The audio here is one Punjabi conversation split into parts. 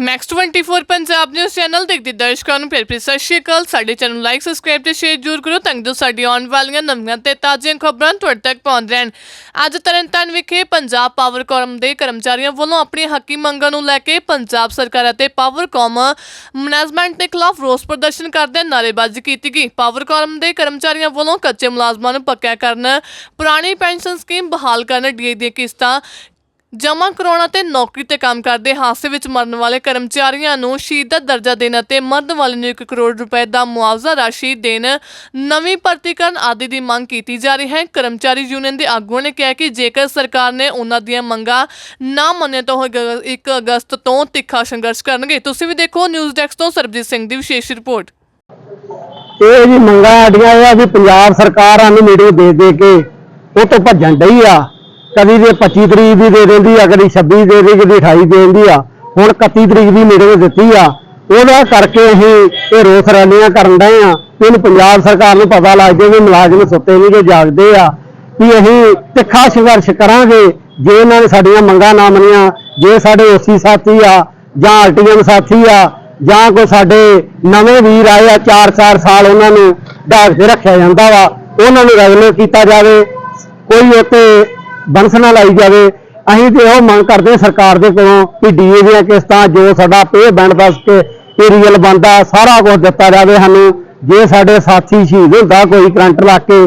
ਮੈਕਸ 24 ਪੰਜਾਬ ਨਿਊਜ਼ ਚੈਨਲ ਦੇਖਦੇ ਦਰਸ਼ਕਾਂ ਨੂੰ ਫਿਰ ਫਿਰ ਸਤਿ ਸ਼੍ਰੀ ਅਕਾਲ। ਸਾਡੇ ਚੈਨਲ ਨੂੰ ਲਾਈਕ ਸਬਸਕ੍ਰਾਈਬ ਤੇ ਸ਼ੇਅਰ ਜ਼ਰੂਰ ਕਰੋ ਤਾਂ ਜੋ ਸਾਡੀ ਆਉਣ ਵਾਲੀਆਂ ਨਵੀਆਂ ਤੇ ਤਾਜ਼ੀਆਂ ਖਬਰਾਂ ਤੁਹਾਡੇ ਤੱਕ ਪਹੁੰਚ ਰਹਿਣ। ਅੱਜ ਤਰਨਤਾਰਨ ਵਿਖੇ ਪੰਜਾਬ ਪਾਵਰਕਾਮ ਦੇ ਕਰਮਚਾਰੀਆਂ ਵੱਲੋਂ ਆਪਣੀ ਹੱਕੀ ਮੰਗਾਂ ਨੂੰ ਲੈ ਕੇ ਪੰਜਾਬ ਸਰਕਾਰ ਅਤੇ ਪਾਵਰਕਾਮ ਮੈਨੇਜਮੈਂਟ ਦੇ ਖਿਲਾਫ ਰੋਸ ਪ੍ਰਦਰਸ਼ਨ ਕਰਦੇ ਨਾਅਰੇਬਾਜ਼ੀ ਕੀਤੀ ਗਈ। ਪਾਵਰਕਾਮ ਦੇ ਕਰਮਚਾਰੀਆਂ ਵੱਲੋਂ ਕੱਚੇ ਮੁਲਾਜ਼ਮਾਂ ਨੂੰ ਪੱਕਿਆ ਕਰਨ, ਪੁਰਾਣੀ ਪੈਨਸ਼ਨ ਸਕੀਮ ਬਹਾਲ ਕਰਨ ਡੀਏ ਦੀਆਂ ਕਿਸ਼ਤਾਂ ਜਮ੍ਹਾਂ ਕਰਾਉਣਾ ਤੇ ਨੌਕਰੀ ਤੇ ਕੰਮ ਕਰਦੇ ਹਾਦਸੇ ਵਿੱਚ ਮਰਨ ਵਾਲੇ ਕਰਮਚਾਰੀਆਂ ਨੂੰ ਸ਼ਹੀਦ ਦਾ ਦਰਜਾ ਦੇਣ ਅਤੇ ਮਰਨ ਵਾਲੇ ਨੂੰ 1 ਕਰੋੜ ਰੁਪਏ ਦਾ ਮੁਆਵਜ਼ਾ ਰਾਸ਼ੀ ਦੇਣ, ਨਵੀਂ ਭਰਤੀਕਰਨ ਆਦਿ ਦੀ ਮੰਗ ਕੀਤੀ ਜਾ ਰਹੀ ਹੈ। ਕਰਮਚਾਰੀ ਯੂਨੀਅਨ ਦੇ ਆਗੂਆਂ ਨੇ ਕਿਹਾ ਕਿ ਜੇਕਰ ਸਰਕਾਰ ਨੇ ਉਹਨਾਂ ਦੀਆਂ ਮੰਗਾਂ ਨਾ ਮੰਨੇ ਤਾਂ ਉਹ 1 ਅਗਸਤ ਤੋਂ ਤਿੱਖਾ ਸੰਘਰਸ਼ ਕਰਨਗੇ। ਤੁਸੀਂ ਵੀ ਦੇਖੋ ਨਿਊਜ਼ ਡੈਸਕ ਤੋਂ ਸਰਬਜੀਤ ਸਿੰਘ ਦੀ ਵਿਸ਼ੇਸ਼ ਰਿਪੋਰਟ। ਇਹ ਜੀ ਮੰਗਾਂ ਸਾਡੀਆਂ ਆ ਵੀ ਪੰਜਾਬ ਸਰਕਾਰ ਸਾਨੂੰ ਮੀਟਿੰਗ ਦੇ ਦੇ ਕੇ ਉਹ ਤੋਂ ਭੱਜਣ ਡਈ ਆ। ਕਦੀ ਦੇ 25 ਤਰੀਕ ਦੀ ਦੇ ਦਿੰਦੀ ਆ, ਕਦੀ 26 ਦੇ ਦਿੰਦੀ, ਕਦੀ 28 ਦੇ ਦਿੰਦੀ ਆ। ਹੁਣ 31 ਤਰੀਕ ਦੀ ਮੀਟਿੰਗ ਦਿੱਤੀ ਆ। ਉਹਦਾ ਕਰਕੇ ਅਸੀਂ ਇਹ ਰੋਸ ਰੈਲੀਆਂ ਕਰਨ ਡਏ ਆ। ਇਹਨੂੰ ਪੰਜਾਬ ਸਰਕਾਰ ਨੂੰ ਪਤਾ ਲੱਗ ਜਾਏ ਵੀ ਮੁਲਾਜ਼ਮ ਸੁੱਤੇ ਨਹੀਂ ਕਿ ਜਾਗਦੇ ਆ। ਵੀ ਅਸੀਂ ਤਿੱਖਾ ਸੰਘਰਸ਼ ਕਰਾਂਗੇ। ਜੇ ਇਹਨਾਂ ਨੇ ਸਾਡੀਆਂ ਮੰਗਾਂ ਨਾ ਮੰਨੀਆਂ, ਜੇ ਸਾਡੇ ਓਸੀ ਸਾਥੀ ਆ, ਜਾਂ ਆਰਟੀਐਮ ਸਾਥੀ ਆ, ਜਾਂ ਕੋਈ ਸਾਡੇ ਨਵੇਂ ਵੀਰ ਆਏ ਆ 4-4 ਸਾਲ ਉਹਨਾਂ ਨੂੰ ਢਾਕ ਕੇ ਰੱਖਿਆ ਜਾਂਦਾ ਵਾ, ਉਹਨਾਂ ਨੂੰ ਰੈਗੂਲਰ ਕੀਤਾ ਜਾਵੇ। ਕੋਈ ਉੱਤੇ ਬੰਸ ਨਾ ਲਾਈ ਜਾਵੇ। ਅਸੀਂ ਤੇ ਉਹ ਮੰਗ ਕਰਦੇ ਸਰਕਾਰ ਦੇ ਕੋਲੋਂ ਕਿ ਡੀਏ ਦੀਆਂ ਕਿਸ਼ਤਾਂ, ਜੋ ਸਾਡਾ ਪੇ ਬੈਂਡ ਬਸ ਕੇ ਏਰੀਅਲ ਬੰਦਾ ਸਾਰਾ ਕੁਝ ਦਿੱਤਾ ਜਾਵੇ ਸਾਨੂੰ। ਜੇ ਸਾਡੇ ਸਾਥੀ ਸ਼ਹੀਦ ਹੁੰਦਾ, ਕੋਈ ਕਰੰਟ ਲਾ ਕੇ,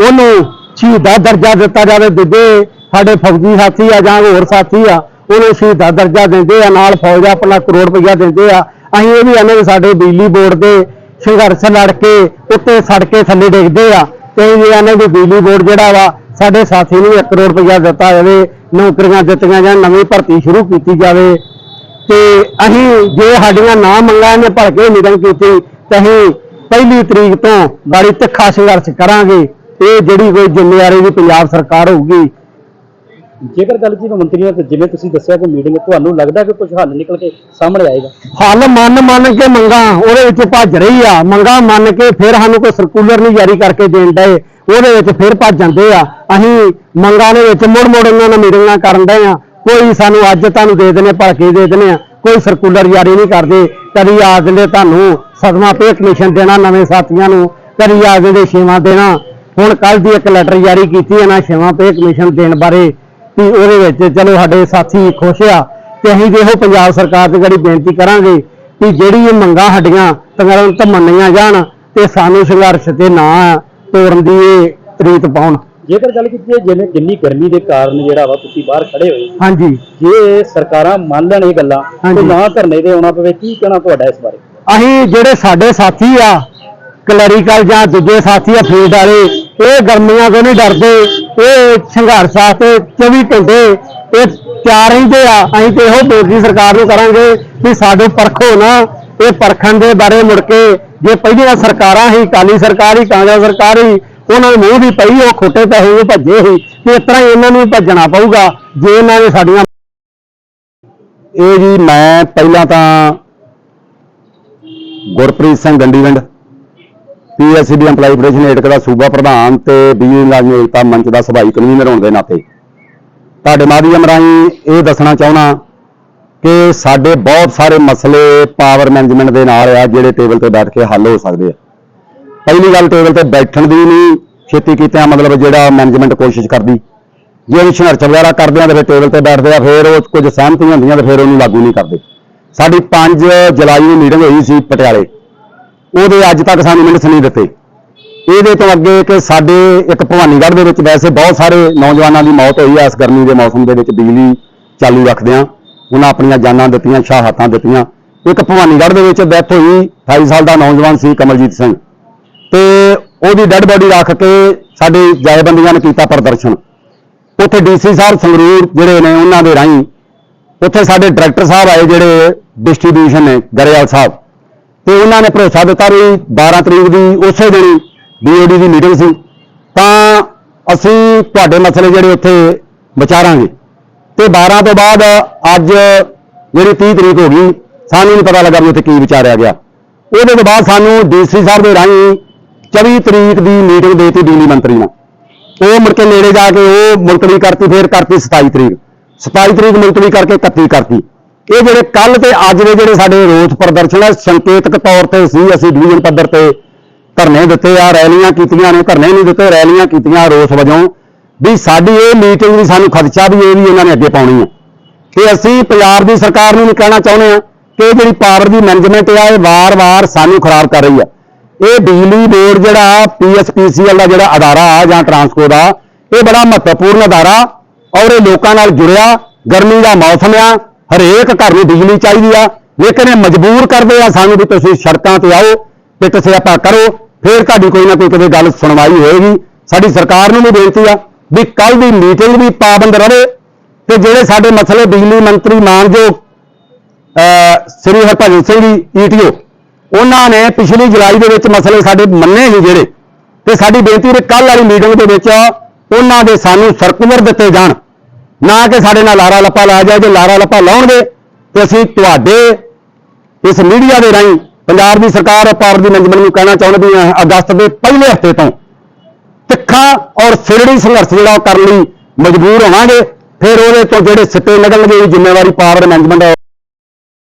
ਉਹਨੂੰ ਸ਼ਹੀਦ ਦਾ ਦਰਜਾ ਦਿੱਤਾ ਜਾਵੇ ਦੂਜੇ ਸਾਡੇ ਫੌਜੀ ਸਾਥੀ ਆ ਜਾਂ ਹੋਰ ਸਾਥੀ ਆ, ਉਹਨੂੰ ਸ਼ਹੀਦ ਦਾ ਦਰਜਾ ਦਿੰਦੇ ਆ, ਨਾਲ ਫੌਜ ਆਪਣਾ ਕਰੋੜ ਰੁਪਈਆ ਦਿੰਦੇ ਆ। ਅਸੀਂ ਇਹ ਵੀ ਇਹਨਾਂ ਵੀ ਸਾਡੇ ਬਿਜਲੀ ਬੋਰਡ ਦੇ ਸੰਘਰਸ਼ ਲੜ ਕੇ, ਉੱਤੇ ਸੜ ਕੇ ਥੱਲੇ ਡਿੱਗਦੇ ਆ। ਤੇ ਇਹ ਇਹਨਾਂ ਵੀ ਬਿਜਲੀ ਬੋਰਡ ਜਿਹੜਾ ਵਾ ਸਾਡੇ ਸਾਥੀ ਨੂੰ 1 ਕਰੋੜ ਰੁਪਈਆ ਦਿੱਤਾ ਜਾਵੇ ਨੌਕਰੀਆਂ ਦਿੱਤੀਆਂ ਜਾਣ ਨਵੀਂ ਭਰਤੀ ਸ਼ੁਰੂ ਕੀਤੀ ਜਾਵੇ। ਤੇ ਅਸੀਂ ਜੇ ਸਾਡੀਆਂ ਨਾ ਮੰਗਾਂ ਇਹਨੇ ਭਲਕੇ ਨਿਗਮ ਕੀਤੀ ਤੇ ਅਸੀਂ ਪਹਿਲੀ ਤਰੀਕ ਤੋਂ ਬੜੀ ਤਿੱਖਾ ਸੰਘਰਸ਼ ਕਰਾਂਗੇ। ਇਹ ਜਿਹੜੀ ਕੋਈ ਜ਼ਿੰਮੇਵਾਰੀ ਦੀ ਪੰਜਾਬ ਸਰਕਾਰ ਹੋਊਗੀ। ਜੇਕਰ ਗੱਲ ਜੀ ਮੰਤਰੀਆਂ ਤੇ ਜਿਵੇਂ ਤੁਸੀਂ ਦੱਸਿਆ ਕਿ ਮੀਟਿੰਗ ਤੁਹਾਨੂੰ ਲੱਗਦਾ ਕਿ ਕੁਝ ਹੱਲ ਨਿਕਲ ਕੇ ਸਾਹਮਣੇ ਆਏਗਾ? ਹੱਲ ਮੰਨ ਮੰਨ ਕੇ ਮੰਗਾ ਉਹਦੇ ਵਿੱਚ ਭੱਜ ਰਹੀ ਆ। ਮੰਗਾ ਮੰਨ ਕੇ ਫਿਰ ਸਾਨੂੰ ਕੋਈ ਸਰਕੂਲਰ ਨਹੀਂ ਜਾਰੀ ਕਰਕੇ ਦੇਣ ਡਏ। ਉਹਦੇ ਵਿੱਚ ਫਿਰ ਭੱਜ ਜਾਂਦੇ ਆ। ਅਸੀਂ ਮੰਗਾਂ ਦੇ ਵਿੱਚ ਮੁੜ ਮੁੜ ਇਹਨਾਂ ਨਾਲ ਮੀਟਿੰਗਾਂ ਕਰਨ ਦੇ ਆ। ਕੋਈ ਸਾਨੂੰ ਅੱਜ ਤੁਹਾਨੂੰ ਦੇ ਦੇਣੇ ਭਲਕੇ ਦੇ ਦੇਣੇ ਆ। ਕੋਈ ਸਰਕੂਲਰ ਜਾਰੀ ਨਹੀਂ ਕਰਦੇ। ਕਦੀ ਆ ਦਿੰਦੇ ਤੁਹਾਨੂੰ ਸਦਮਾ ਪੇ ਕਮਿਸ਼ਨ ਦੇਣਾ ਨਵੇਂ ਸਾਥੀਆਂ ਨੂੰ। ਕਦੀ ਆ ਦਿੰਦੇ ਛੇਵਾਂ ਦੇਣਾ। ਹੁਣ ਕੱਲ ਦੀ ਇੱਕ ਲੈਟਰ ਜਾਰੀ ਕੀਤੀ ਹੈ ਨਾ ਛੇਵਾਂ ਪੇ ਕਮਿਸ਼ਨ ਦੇਣ ਬਾਰੇ ਵੀ ਉਹਦੇ ਵਿੱਚ ਚਲੋ ਸਾਡੇ ਸਾਥੀ ਖੁਸ਼ ਆ ਤੇ ਅਸੀਂ ਵੀ ਇਹੋ ਪੰਜਾਬ ਸਰਕਾਰ ਤੇ ਜਿਹੜੀ ਬੇਨਤੀ ਕਰਾਂਗੇ ਵੀ ਜਿਹੜੀ ਇਹ ਮੰਗਾਂ ਸਾਡੀਆਂ ਤੁਰੰਤ ਮੰਨੀਆਂ ਜਾਣ ਤੇ ਸਾਨੂੰ ਸੰਘਰਸ਼ ਤੇ ਨਾ ਤੋੜਨ ਦੀ ਇਹ ਤਰੀਤ ਪਾਉਣ। ਜੇਕਰ ਗੱਲ ਕੀਤੀ ਹੈ ਜਿਵੇਂ ਜਿੰਨੀ ਗਰਮੀ ਦੇ ਕਾਰਨ ਜਿਹੜਾ ਵਾ ਤੁਸੀਂ ਬਾਹਰ ਖੜੇ ਹੋਏ ਹਾਂਜੀ। ਜੇ ਸਰਕਾਰਾਂ ਮੰਨ ਲੈਣ ਇਹ ਗੱਲਾਂ ਹਾਂਜੀ। ਤੇ ਨਾ ਧਰਨੇ ਤੇ ਆਉਣਾ ਪਵੇ ਕੀ ਕਹਿਣਾ ਤੁਹਾਡਾ ਇਸ ਬਾਰੇ? ਅਸੀਂ ਜਿਹੜੇ ਸਾਡੇ ਸਾਥੀ ਆ ਕਲੈਰੀਕਲ ਜਾਂ ਦੂਜੇ ਸਾਥੀ ਆ ਫੀਲਡ ਵਾਲੇ ਇਹ ਗਰਮੀਆਂ ਤੋਂ ਨਹੀਂ ਡਰਦੇ ਇਹ ਸੰਘਰਸ਼ ਵਾਸਤੇ 24 ਘੰਟੇ ਇਹ ਤਿਆਰ ਰਹਿੰਦੇ ਆ। ਅਸੀਂ ਤੇ ਇਹੋ ਬੇਨਤੀ ਸਰਕਾਰ ਨੂੰ ਕਰਾਂਗੇ ਕਿ ਸਾਡੇ ਪਰਖੋ ਨਾ ਇਹ ਪਰਖਣ ਦੇ ਬਾਰੇ ਮੁੜ ਕੇ ਜੇ ਪਹਿਲੀਆਂ ਸਰਕਾਰਾਂ ਹੀ ਕਾਲੀ ਸਰਕਾਰ ਹੀ ਕਾਂਗਰਸ ਸਰਕਾਰ ਹੀ ਉਹਨਾਂ ਨੂੰ ਮੂੰਹ ਵੀ ਪਈ, ਉਹ ਖੋਟੇ ਪੈਸੇ ਉਹ ਭੱਜੇ ਸੀ ਤੇ ਇਸ ਤਰ੍ਹਾਂ ਹੀ ਇਹਨਾਂ ਨੂੰ ਭੱਜਣਾ ਪਊਗਾ ਜੇ ਇਹਨਾਂ ਨੇ ਸਾਡੀਆਂ ਇਹ ਜੀ ਮੈਂ ਪਹਿਲਾਂ ਤਾਂ Gurpreet Singh Gandiwind PSCB employee federation AITUC ਦਾ ਸੂਬਾ ਪ੍ਰਧਾਨ ਤੇ ਬੀਯੂ ਮੁਲਾਜ਼ਮ ਏਕਤਾ ਮੰਚ ਦਾ ਸਭਾਈ ਕਨਵੀਨਰ ਹੋਣ ਦੇ ਨਾਤੇ। ਤੁਹਾਡੇ ਮਾਧਿਅਮ ਰਾਹੀਂ ਇਹ ਦੱਸਣਾ ਚਾਹੁੰਦਾ ਕਿ ਸਾਡੇ ਬਹੁਤ ਸਾਰੇ ਮਸਲੇ ਪਾਵਰ ਮੈਨੇਜਮੈਂਟ ਦੇ ਨਾਲ ਆ, ਜਿਹੜੇ ਟੇਬਲ ਤੇ ਬੈਠ ਕੇ ਹੱਲ ਹੋ ਸਕਦੇ ਆ। ਪਹਿਲੀ ਗੱਲ ਟੇਬਲ ਤੇ ਬੈਠਣ ਦੀ ਨਹੀਂ, ਛੇਤੀ ਕੀਤਿਆਂ ਮਤਲਬ ਜਿਹੜਾ ਮੈਨੇਜਮੈਂਟ ਕੋਸ਼ਿਸ਼ ਕਰਦੀ। ਜੇ ਉਹ ਸੰਘਰਸ਼ ਵਗੈਰਾ ਕਰਦੇ ਆ, ਤੇ ਫਿਰ ਟੇਬਲ ਤੇ ਬੈਠਦੇ ਆ, ਫਿਰ ਉਹ ਕੁਝ ਸਹਿਮਤੀਆਂ ਹੁੰਦੀਆਂ ਤੇ ਫਿਰ ਉਹਨੂੰ ਲਾਗੂ ਨਹੀਂ ਕਰਦੇ। ਸਾਡੀ 5 ਜੁਲਾਈ ਨੂੰ ਮੀਟਿੰਗ ਹੋਈ ਸੀ ਪਟਿਆਲੇ। ਉਹਦੇ ਅੱਜ ਤੱਕ ਸਾਨੂੰ ਮਿੰਟਸ ਨਹੀਂ ਦਿੱਤੇ। ਇਹਦੇ ਤੋਂ ਅੱਗੇ ਕਿ ਸਾਡੇ ਇੱਕ ਭਵਾਨੀਗੜ੍ਹ ਦੇ ਵਿੱਚ ਵੈਸੇ ਬਹੁਤ ਸਾਰੇ ਨੌਜਵਾਨਾਂ ਦੀ ਮੌਤ ਹੋਈ ਆ, ਇਸ ਗਰਮੀ ਦੇ ਮੌਸਮ ਦੇ ਵਿੱਚ ਬਿਜਲੀ ਚਾਲੂ ਰੱਖਦੇ ਰੱਖਦਿਆਂ। ਉਹਨਾਂ ਆਪਣੀਆਂ ਜਾਨਾਂ ਦਿੱਤੀਆਂ, ਸ਼ਹਾਦਤਾਂ ਦਿੱਤੀਆਂ। ਇੱਕ ਭਵਾਨੀਗੜ੍ਹ ਦੇ ਵਿੱਚ ਡੈਥ ਹੋਈ 28 ਸਾਲ ਦਾ ਨੌਜਵਾਨ ਸੀ ਕਮਲਜੀਤ ਸਿੰਘ। ਤੇ ਉਹਦੀ ਡੈੱਡ ਬੋਡੀ ਰੱਖ ਕੇ ਸਾਡੇ ਜਥੇਬੰਦੀਆਂ ਨੇ ਕੀਤਾ ਪ੍ਰਦਰਸ਼ਨ। ਉੱਥੇ ਡੀਸੀ ਸਾਹਿਬ, ਸੰਗਰੂਰ ਜਿਹੜੇ ਨੇ ਉਹਨਾਂ ਦੇ ਰਾਹੀਂ ਉੱਥੇ ਸਾਡੇ ਡਾਇਰੈਕਟਰ ਸਾਹਿਬ ਆਏ, ਜਿਹੜੇ ਡਿਸਟ੍ਰੀਬਿਊਸ਼ਨ ਨੇ, ਗਰੇਵਾਲ ਸਾਹਿਬ। ਤੇ ਉਹਨਾਂ ਨੇ ਭਰੋਸਾ ਦਿੱਤਾ ਵੀ 12 ਤਰੀਕ ਦੀ ਉਸੇ ਦਿਨ ਬੀਓਡੀ ਦੀ ਮੀਟਿੰਗ ਸੀ। ਤਾਂ ਅਸੀਂ ਤੁਹਾਡੇ ਮਸਲੇ ਜਿਹੜੇ ਉੱਥੇ ਵਿਚਾਰਾਂਗੇ। ਤੇ 12 ਤੋਂ ਬਾਅਦ ਅੱਜ ਜਿਹੜੀ 30 ਤਰੀਕ ਹੋ ਗਈ, ਸਾਨੂੰ ਨਹੀਂ ਪਤਾ ਲੱਗਾ ਵੀ ਉੱਥੇ ਕੀ ਵਿਚਾਰਿਆ ਗਿਆ। ਉਹਦੇ ਤੋਂ ਬਾਅਦ ਸਾਨੂੰ ਡੀਸੀ ਸਾਹਿਬ ਦੇ ਰਾਹੀਂ 24 ਤਰੀਕ ਦੀ ਮੀਟਿੰਗ ਦੇਤੀ ਬਿਜਲੀ ਮੰਤਰੀ ਨਾਲ ਉਹ ਮੁੜ ਕੇ ਨੇੜੇ ਜਾ ਕੇ ਉਹ ਮੁਲਤਵੀ ਕਰਤੀ, ਫੇਰ ਕਰਤੀ 27 ਤਰੀਕ। 27 ਤਰੀਕ ਮੁਲਤਵੀ ਕਰਕੇ 31 ਕਰਤੀ। ਇਹ ਜਿਹੜੇ ਕੱਲ ਤੇ ਅੱਜ ਦੇ ਜਿਹੜੇ ਸਾਡੇ ਰੋਸ ਪ੍ਰਦਰਸ਼ਨ ਹੈ ਸੰਕੇਤਕ ਤੌਰ ਤੇ ਸੀ, ਅਸੀਂ ਡਿਵੀਜ਼ਨ ਪੱਧਰ ਤੇ ਧਰਨੇ ਦਿੱਤੇ ਆ, ਰੈਲੀਆਂ ਕੀਤੀਆਂ ਨੇ, ਧਰਨੇ ਨਹੀਂ ਦਿੱਤੇ, ਰੈਲੀਆਂ ਕੀਤੀਆਂ ਰੋਸ ਵਜੋਂ। ਵੀ ਸਾਡੀ ਇਹ ਮੀਟਿੰਗ ਦੀ ਸਾਨੂੰ ਖਦਸ਼ਾ ਵੀ ਇਹ ਵੀ ਇਹਨਾਂ ਨੇ ਅੱਗੇ ਪਾਉਣੀ ਹੈ ਕਿ ਅਸੀਂ ਪੰਜਾਬ ਦੀ ਸਰਕਾਰ ਨੂੰ ਵੀ ਕਹਿਣਾ ਚਾਹੁੰਦੇ ਹਾਂ ਕਿ ਇਹ ਜਿਹੜੀ ਪਾਵਰ ਦੀ ਮੈਨੇਜਮੈਂਟ ਆ, ਇਹ ਵਾਰ-ਵਾਰ ਸਾਨੂੰ ਖਰਾਬ ਕਰ ਰਹੀ ਆ ਇਹ ਬਿਜਲੀ ਬੋਰਡ ਜਿਹੜਾ ਪੀਐਸਪੀਸੀਐਲ ਦਾ ਜਿਹੜਾ ਅਦਾਰਾ ਆ ਜਾਂ ਟਰਾਂਸਕੋ ਦਾ, ਇਹ ਬੜਾ ਮਹੱਤਵਪੂਰਨ ਅਦਾਰਾ ਔਰ ਇਹ ਲੋਕਾਂ ਨਾਲ ਜੁੜਿਆ, ਗਰਮੀ ਦਾ ਮੌਸਮ ਆ, ਹਰੇਕ ਘਰ ਨੂੰ ਬਿਜਲੀ ਚਾਹੀਦੀ ਆ ਲੇਕਿਨ ਇਹ ਮਜਬੂਰ ਕਰਦੇ ਆ ਸਾਨੂੰ ਵੀ ਤੁਸੀਂ ਸੜਕਾਂ ਤੇ ਆਓ ਤੇ ਤੁਸੀਂ ਆਪਾਂ ਕਰੋ, ਫੇਰ ਤੁਹਾਡੀ ਕੋਈ ਨਾ ਕੋਈ ਕਿਤੇ ਗੱਲ ਸੁਣਵਾਈ ਹੋਏਗੀ। ਸਾਡੀ ਸਰਕਾਰ ਨੂੰ ਵੀ ਬੇਨਤੀ ਆ ਵੀ ਕੱਲ ਦੀ ਮੀਟਿੰਗ ਵੀ ਪਾਬੰਦ ਰਹੇ ਤੇ ਜਿਹੜੇ ਸਾਡੇ ਮਸਲੇ ਬਿਜਲੀ ਮੰਤਰੀ ਮਾਨਯੋਗ ਸ੍ਰੀ ਹਰਭਜਨ ਸਿੰਘ ਜੀ ਈਟੀਓ ਉਹਨਾਂ ਨੇ ਪਿਛਲੀ ਜੁਲਾਈ ਦੇ ਵਿੱਚ ਮਸਲੇ ਸਾਡੇ ਮੰਨੇ ਸੀ ਜਿਹੜੇ ਤੇ ਸਾਡੀ ਬੇਨਤੀ ਹੈ ਕੱਲ ਵਾਲੀ ਮੀਟਿੰਗ ਦੇ ਵਿੱਚ ਉਹਨਾਂ ਦੇ ਸਾਨੂੰ ਸਰਕੂਲਰ ਦਿੱਤੇ ਜਾਣ। ਨਾ ਕਿ ਸਾਡੇ ਨਾਲ ਲਾਰਾ ਲੱਪਾ ਲਾਇਆ ਜਾਏ, ਜੇ ਲਾਰਾ ਲੱਪਾ ਲਾਉਣਗੇ ਤੇ ਅਸੀਂ ਤੁਹਾਡੇ ਇਸ ਮੀਡੀਆ ਦੇ ਰਾਹੀਂ ਪੰਜਾਬ ਦੀ ਸਰਕਾਰ ਪਾਰ ਦੀ ਮੈਨੇਜਮੈਂਟ ਨੂੰ ਕਹਿਣਾ ਚਾਹੁੰਦੇ ਹਾਂ ਅਗਸਤ ਦੇ ਪਹਿਲੇ ਹਫ਼ਤੇ ਤੋਂ ਤਿੱਖਾ ਔਰ ਸਿਰੜੀ ਸੰਘਰਸ਼ ਜਿਹੜਾ ਉਹ ਕਰਨ ਲਈ ਮਜਬੂਰ ਹੋਵਾਂਗੇ, ਫਿਰ ਉਹਦੇ ਤੋਂ ਜਿਹੜੇ ਸਿੱਟੇ ਨਿਕਲਣਗੇ ਉਹ ਜ਼ਿੰਮੇਵਾਰੀ ਪਾਵਰ ਮੈਨੇਜਮੈਂਟ